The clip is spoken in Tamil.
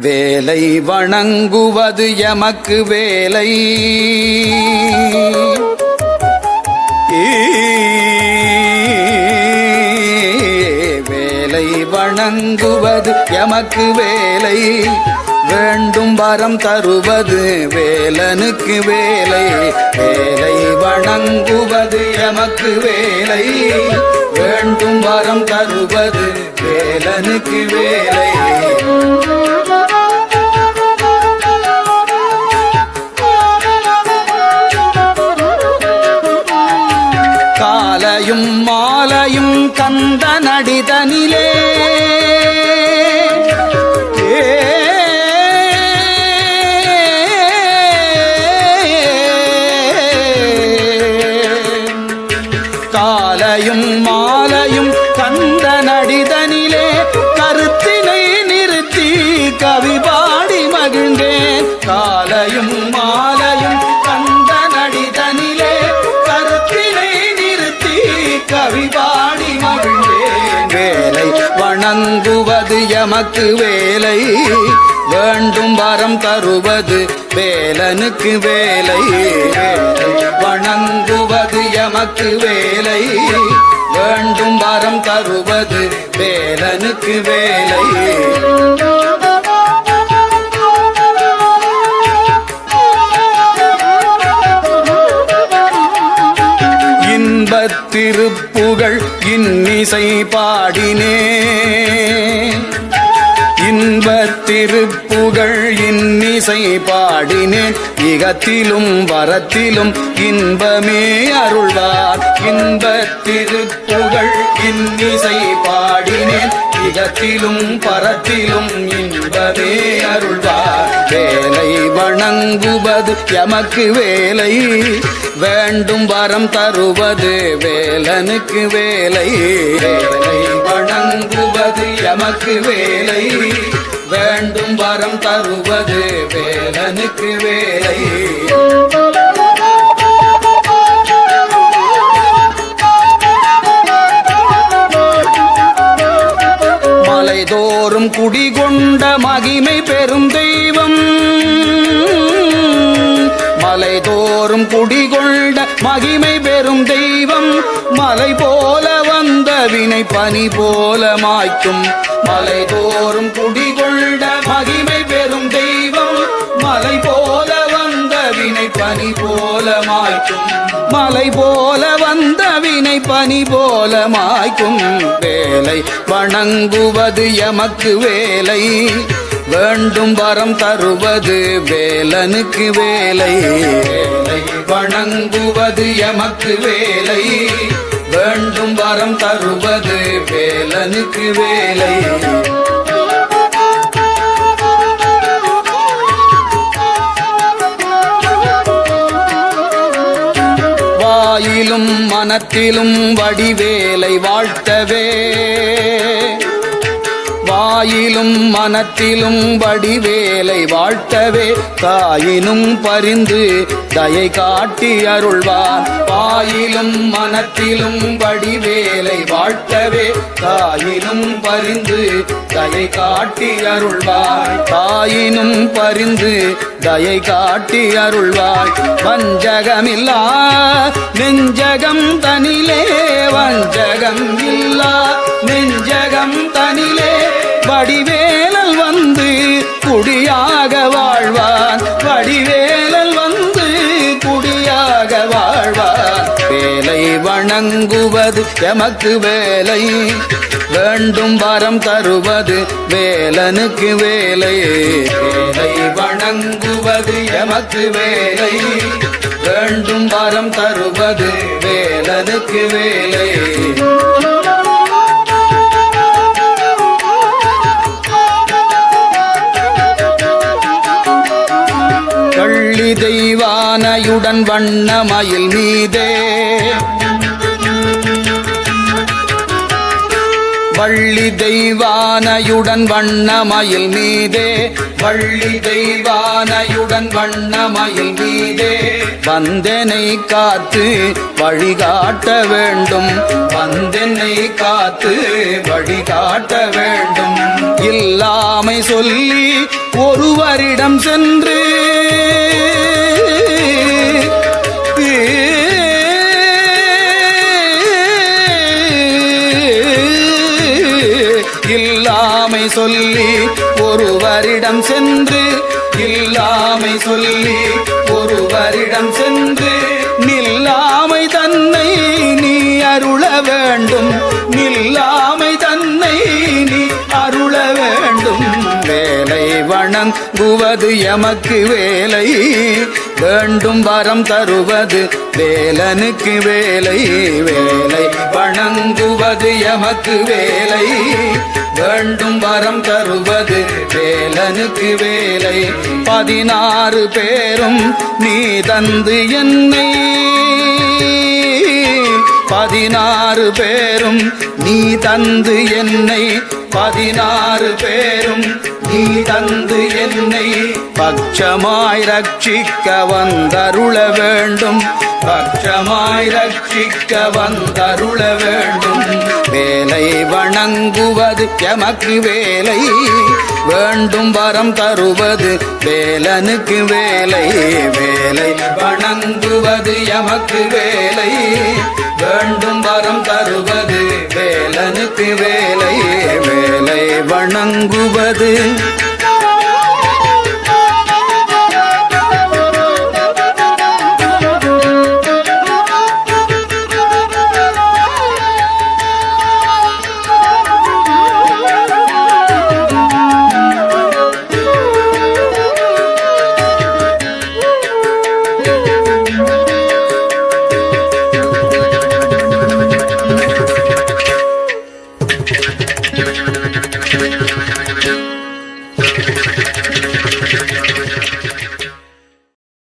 வேலை வணங்குவது எமக்கு வேலை. வேலை வணங்குவது எமக்கு வேலை. வேண்டும் வரம் தருவது வேலனுக்கு வேலை. வேலை வணங்குவது எமக்கு வேலை. வேண்டும் வரம் தருவது வேலனுக்கு வேலை. மாலையும் மாலையும் கந்த நடிதனிலே. காலையும் மாலையும் கந்த நடிதனிலே கருத்தினை நிறுத்தி கவி பாடி மகிழ்ந்தேன். காலையும் மாலையும் எமக்கு வேலை. வேண்டும் வரம் தருவது வேலனுக்கு வேலை. வணங்குவது எமக்கு வேலை. வேண்டும் வரம் தருவது வேலனுக்கு வேலை. இன்ப திருப்புகழ் இன்னிசை பாடினேன் இகத்திலும் வரத்திலும் இன்பமே அருள்வார் இன்ப திருப்புகழ் இன்னிசை பாடினேன் இகத்திலும் பரத்திலும் இன்பமே அருள்வார். வேலை வணங்குவது எமக்கு வேலை வேண்டும் வரம் தருவது வேலனுக்கு வேலை. வேலை வணங்குவது எமக்கு வேலை. வேண்டும் வரம் தருவது வேலனுக்கு வேலை. மலைதோறும் குடிகொண்ட மகிமை பெரும் தெய்வம். மலைதோறும் குடிகொண்ட மகிமை பெரும் தெய்வம். மலை போல வந்த பனி போல மாய்க்கும். மலை தோறும் குடிகொண்ட மகிமை பெறும் தெய்வம். மலை போல வந்த வினை பனி போல மாய்க்கும். மலை போல வந்த வினை பனி போல மாய்க்கும். வேலை வணங்குவது எமக்கு வேலை. வேண்டும் வரம் தருவது வேலனுக்கு வேலை வணங்குவது எமக்கு வேலை. வேண்டும் வரம் தருவது வேலனுக்கு வேலை. வாயிலும் மனத்திலும் வடிவேலை வாழ்த்தவே. வாயிலும் மனத்திலும் வடிவேலை வாழ்த்தவே தாயினும் பரிந்து தயை காட்டி அருள்வார். வாயிலும் மனத்திலும் வடிவேலை வாழ்த்தவே தாயினும் பரிந்து தயை காட்டி அருள்வாய் தாயினும் பரிந்து தயை காட்டி அருள்வாய் வஞ்சகமில்லா நெஞ்சகம் தனிலே வஞ்சகம் இல்லா நெஞ்சகம் தனி வடிவேலல் வந்து குடியாக வாழ்வான். வடிவேலல் வந்து குடியாக வாழ்வான். வேலை வணங்குவது எமக்கு வேலை. வேண்டும் வரம் தருவது வேலனுக்கு வேலை. வேலை வணங்குவது எமக்கு வேலை. வேண்டும் வரம் தருவது வேலனுக்கு வேலை. தெய்வானையுடன் வண்ணமயில் மீதே. வள்ளி தெய்வானையுடன் வண்ணமயில் மீதே. வள்ளி தெய்வானையுடன் வண்ணமயில் மீதே. வந்தனை காத்து வழிகாட்ட வேண்டும். வந்தனை காத்து வழிகாட்ட வேண்டும். இல்லாமை சொல்லி ஒருவரிடம் சென்று சொல்லி ஒருவரிடம் சென்று இல்லாமை சொல்லி ஒருவரிடம் சென்று நில்லாமை தன்னை நீ அருள வேண்டும். நில்லாமை தன்னை நீ அருள வேண்டும். வேலை வணங்குவது எமக்கு வேலை. வேண்டும் வரம் தருவது வேலனுக்கு வேலை. வேலை வணங்குவது எமக்கு வேலை. வேண்டும் வரம் தருவது வேலனுக்கு வேலை. பதினாறு பேரும் நீ தந்து என்னை. பதினாறு பேரும் நீ தந்து என்னை. பதினாறு பேரும் நீ தந்து என்னை. பட்சமாய் ரட்சிக்க வந்தருள வேண்டும். பட்சமாய் ரட்சிக்க வந்தருள வேண்டும். வேலை வணங்குவது எமக்கு வேலை. வேண்டும் வரம் தருவது வேலனுக்கு வேலை. வேலை வணங்குவது எமக்கு வேலை. வேண்டும் வரம் தருவது வேலனுக்கு வேலை. வேலை வணங்குவது